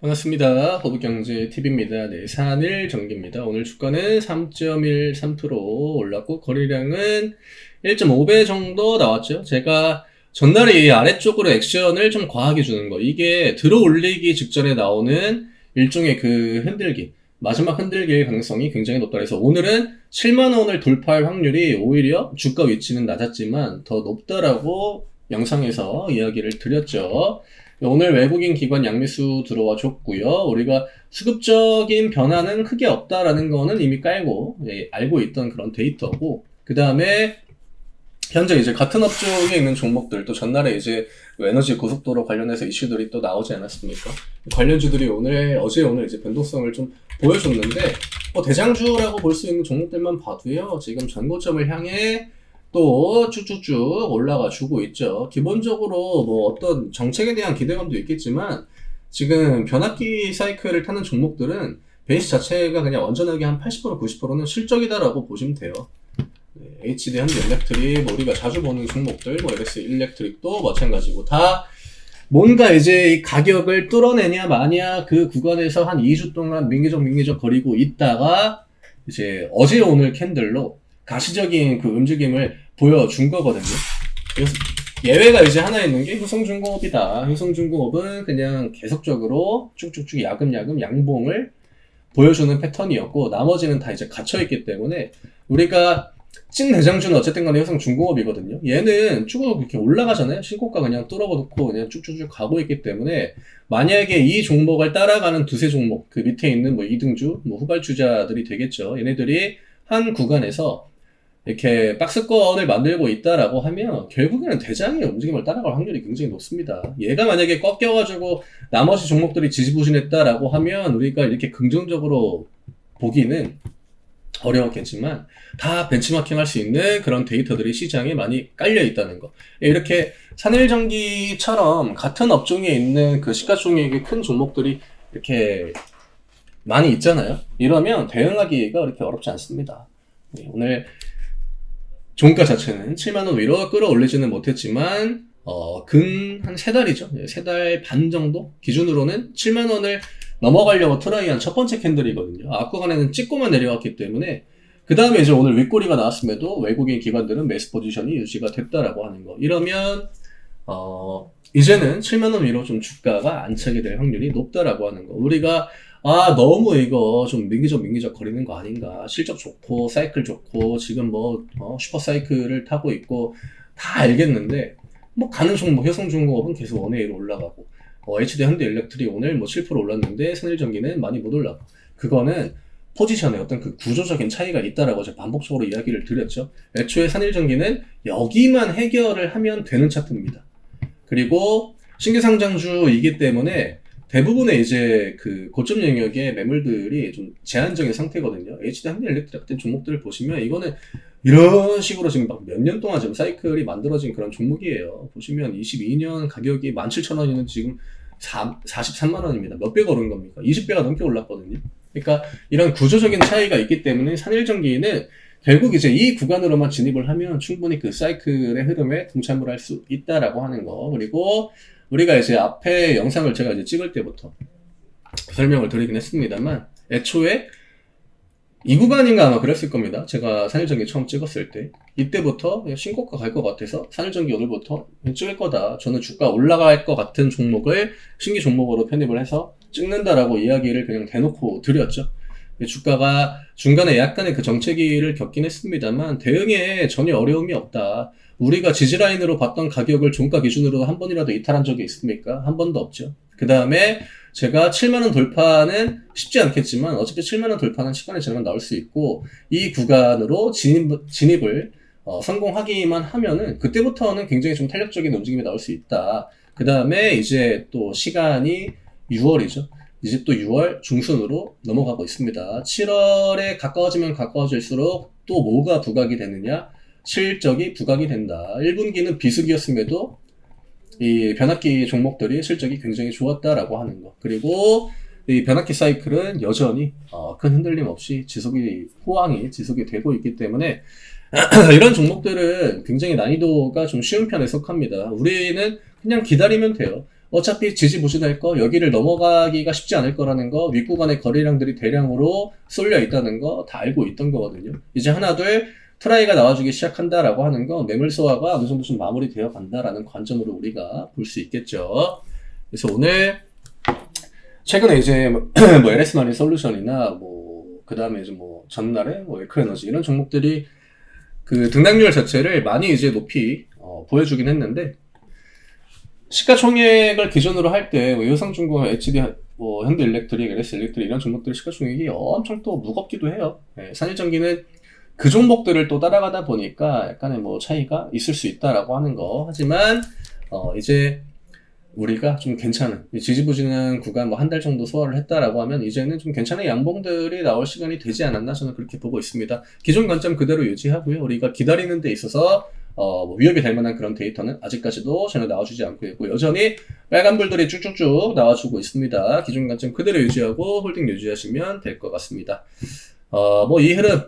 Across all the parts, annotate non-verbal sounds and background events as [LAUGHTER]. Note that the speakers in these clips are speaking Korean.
반갑습니다. 호북경제TV입니다. 네, 산일 전기입니다. 오늘 주가는 3.13%로 올랐고, 거래량은 1.5배 정도 나왔죠. 제가 전날에 이 아래쪽으로 액션을 좀 과하게 주는 거. 이게 들어 올리기 직전에 나오는 일종의 그 흔들기. 마지막 흔들기의 가능성이 굉장히 높다. 그래서 오늘은 7만원을 돌파할 확률이 오히려 주가 위치는 낮았지만 더 높다라고 영상에서 이야기를 드렸죠. 오늘 외국인 기관 양매수 들어와 줬고요. 우리가 수급적인 변화는 크게 없다라는 거는 이미 깔고 예, 알고 있던 그런 데이터고 그 다음에 현재 이제 같은 업종에 있는 종목들 또 전날에 이제 에너지 고속도로 관련해서 이슈들이 또 나오지 않았습니까? 관련주들이 오늘 어제 오늘 이제 변동성을 좀 보여줬는데 뭐 대장주라고 볼 수 있는 종목들만 봐도요 지금 전고점을 향해 또 쭉쭉쭉 올라가 주고 있죠. 기본적으로 뭐 어떤 정책에 대한 기대감도 있겠지만 지금 변압기 사이클을 타는 종목들은 베이스 자체가 그냥 완전하게 한 80% 90%는 실적이다라고 보시면 돼요. 네, HD 현대 일렉트릭 뭐 우리가 자주 보는 종목들 뭐 LS 일렉트릭도 마찬가지고 다 뭔가 이제 이 가격을 뚫어내냐 마냐 그 구간에서 한 2주 동안 민기적 민기적 거리고 있다가 이제 어제 오늘 캔들로 가시적인 그 움직임을 보여준 거거든요. 그래서 예외가 이제 하나 있는 게 효성중공업이다. 효성중공업은 그냥 계속적으로 쭉쭉쭉 야금야금 양봉을 보여주는 패턴이었고 나머지는 다 이제 갇혀있기 때문에 우리가 찐 대장주는 어쨌든 간에 효성 중공업이거든요. 얘는 쭉 이렇게 올라가잖아요. 신고가 그냥 뚫어놓고 그냥 쭉쭉쭉 가고 있기 때문에 만약에 이 종목을 따라가는 두세 종목 그 밑에 있는 뭐 이등주, 뭐 후발주자들이 되겠죠. 얘네들이 한 구간에서 이렇게 박스권을 만들고 있다라고 하면 결국에는 대장의 움직임을 따라갈 확률이 굉장히 높습니다. 얘가 만약에 꺾여가지고 나머지 종목들이 지지부진했다라고 하면 우리가 이렇게 긍정적으로 보기는 어려웠겠지만 다 벤치마킹 할 수 있는 그런 데이터들이 시장에 많이 깔려 있다는 거. 이렇게 산일전기처럼 같은 업종에 있는 그 시가총액의 큰 종목들이 이렇게 많이 있잖아요. 이러면 대응하기가 그렇게 어렵지 않습니다. 네, 오늘 종가 자체는 7만원 위로 끌어올리지는 못했지만, 어, 근 한 세 달이죠. 세 달 반 정도 기준으로는 7만 원을 넘어가려고 트라이한 첫 번째 캔들이거든요. 앞구간에는 찍고만 내려왔기 때문에, 그 다음에 이제 오늘 윗꼬리가 나왔음에도 외국인 기관들은 매수 포지션이 유지가 됐다라고 하는 거. 이러면, 어, 이제는 7만 원 위로 좀 주가가 안착이 될 확률이 높다라고 하는 거. 우리가 아, 너무 이거 좀 민기적 민기적 거리는 거 아닌가. 실적 좋고, 사이클 좋고, 지금 뭐, 어, 슈퍼 사이클을 타고 있고, 다 알겠는데, 뭐, 가는 종목, 효성중공업은 계속 원웨이로 올라가고, 어, HD 현대 일렉트리 오늘 뭐 7% 올랐는데, 선일전기는 많이 못 올라가. 그거는 포지션에 어떤 그 구조적인 차이가 있다라고 제가 반복적으로 이야기를 드렸죠. 애초에 산일전기는 여기만 해결을 하면 되는 차트입니다. 그리고 신규상장주이기 때문에 대부분의 이제 그 고점 영역의 매물들이 좀 제한적인 상태거든요. HD 한일 일렉트릭 같은 종목들을 보시면 이거는 이런 식으로 지금 막 몇 년 동안 지금 사이클이 만들어진 그런 종목이에요. 보시면 22년 가격이 17,000원이면 지금 4, 43만 원입니다. 몇 배가 오른 겁니까? 20배가 넘게 올랐거든요. 그러니까 이런 구조적인 차이가 있기 때문에 산일전기는 결국 이제 이 구간으로만 진입을 하면 충분히 그 사이클의 흐름에 동참을 할 수 있다라고 하는 거. 그리고 우리가 이제 앞에 영상을 제가 이제 찍을 때부터 설명을 드리긴 했습니다만 애초에 이 구간인가 아마 그랬을 겁니다. 제가 산일전기 처음 찍었을 때 이때부터 신고가 갈 것 같아서 산일전기 오늘부터 찍을 거다. 저는 주가 올라갈 것 같은 종목을 신규 종목으로 편입을 해서 찍는다라고 이야기를 그냥 대놓고 드렸죠. 주가가 중간에 약간의 그 정체기를 겪긴 했습니다만 대응에 전혀 어려움이 없다. 우리가 지지라인으로 봤던 가격을 종가 기준으로 한 번이라도 이탈한 적이 있습니까? 한 번도 없죠. 그 다음에 제가 7만원 돌파는 쉽지 않겠지만 어차피 7만원 돌파는 시간이 지나면 나올 수 있고 이 구간으로 진입, 진입을 어, 성공하기만 하면은 그때부터는 굉장히 좀 탄력적인 움직임이 나올 수 있다. 그 다음에 이제 또 시간이 6월이죠. 이제 또 6월 중순으로 넘어가고 있습니다. 7월에 가까워지면 가까워질수록 또 뭐가 부각이 되느냐? 실적이 부각이 된다. 1분기는 비수기였음에도 이 변압기 종목들이 실적이 굉장히 좋았다라고 하는 거. 그리고 이 변압기 사이클은 여전히 어, 큰 흔들림 없이 지속이 호황이 지속이 되고 있기 때문에 [CLEARS THROAT] 이런 종목들은 굉장히 난이도가 좀 쉬운 편에 속합니다. 우리는 그냥 기다리면 돼요. 어차피 지지부진할 거, 여기를 넘어가기가 쉽지 않을 거라는 거, 윗구간의 거래량들이 대량으로 쏠려 있다는 거 다 알고 있던 거거든요. 이제 하나둘 트라이가 나와주기 시작한다라고 하는 건 매물 소화가 어느 정도 좀 마무리되어 간다라는 관점으로 우리가 볼 수 있겠죠. 그래서 오늘 최근에 이제 뭐 LS 마린 솔루션이나 뭐 그다음에 이제 뭐 전날에 뭐 에크에너지 이런 종목들이 그 등락률 자체를 많이 이제 높이 어, 보여주긴 했는데 시가총액을 기준으로 할때 요성중공, HD, 뭐 현대일렉트릭, LS 일렉트릭 이런 종목들 시가총액이 엄청 또 무겁기도 해요. 예, 산일전기는 그 종목들을 또 따라가다 보니까 약간의 뭐 차이가 있을 수 있다라고 하는 거. 하지만 어, 이제 우리가 좀 괜찮은 이 지지부진한 구간 뭐 한 달 정도 소화를 했다라고 하면 이제는 좀 괜찮은 양봉들이 나올 시간이 되지 않았나 저는 그렇게 보고 있습니다. 기존 관점 그대로 유지하고요. 우리가 기다리는 데 있어서 어, 뭐 위협이 될 만한 그런 데이터는 아직까지도 전혀 나와주지 않고 있고 여전히 빨간불들이 쭉쭉쭉 나와주고 있습니다. 기존 관점 그대로 유지하고 홀딩 유지하시면 될 것 같습니다. 어, 뭐 이 흐름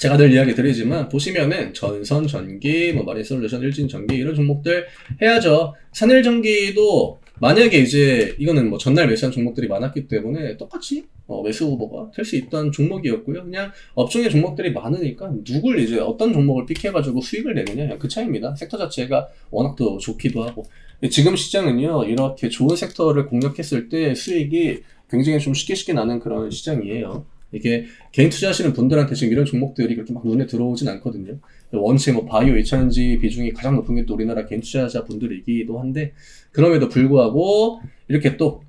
제가 늘 이야기 드리지만 보시면은 전선 전기, 뭐 마린 솔루션, 일진 전기 이런 종목들 해야죠. 산일 전기도 만약에 이제 이거는 뭐 전날 매수한 종목들이 많았기 때문에 똑같이 어, 매수 후보가 될 수 있던 종목이었고요. 그냥 업종의 종목들이 많으니까 누굴 이제 어떤 종목을 픽해가지고 수익을 내느냐 그 차이입니다. 섹터 자체가 워낙 또 좋기도 하고 지금 시장은요 이렇게 좋은 섹터를 공략했을 때 수익이 굉장히 좀 쉽게 쉽게 나는 그런 시장이에요. 이게 개인 투자하시는 분들한테 지금 이런 종목들이 그렇게 막 눈에 들어오진 않거든요. 원체 뭐 바이오 2차전지 비중이 가장 높은 게 또 우리나라 개인 투자자 분들이기도 한데 그럼에도 불구하고 이렇게 또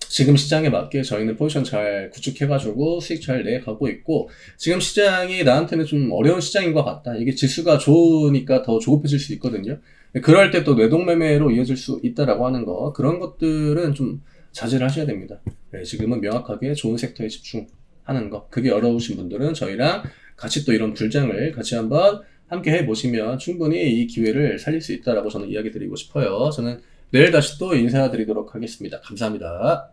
지금 시장에 맞게 저희는 포지션 잘 구축해가지고 수익 잘 내가고 있고 지금 시장이 나한테는 좀 어려운 시장인 것 같다. 이게 지수가 좋으니까 더 조급해질 수 있거든요. 그럴 때 또 뇌동매매로 이어질 수 있다라고 하는 거 그런 것들은 좀 자제를 하셔야 됩니다. 네, 지금은 명확하게 좋은 섹터에 집중 하는 거 그게 어려우신 분들은 저희랑 같이 또 이런 불장을 같이 한번 함께 해보시면 충분히 이 기회를 살릴 수 있다라고 저는 이야기 드리고 싶어요. 저는 내일 다시 또 인사드리도록 하겠습니다. 감사합니다.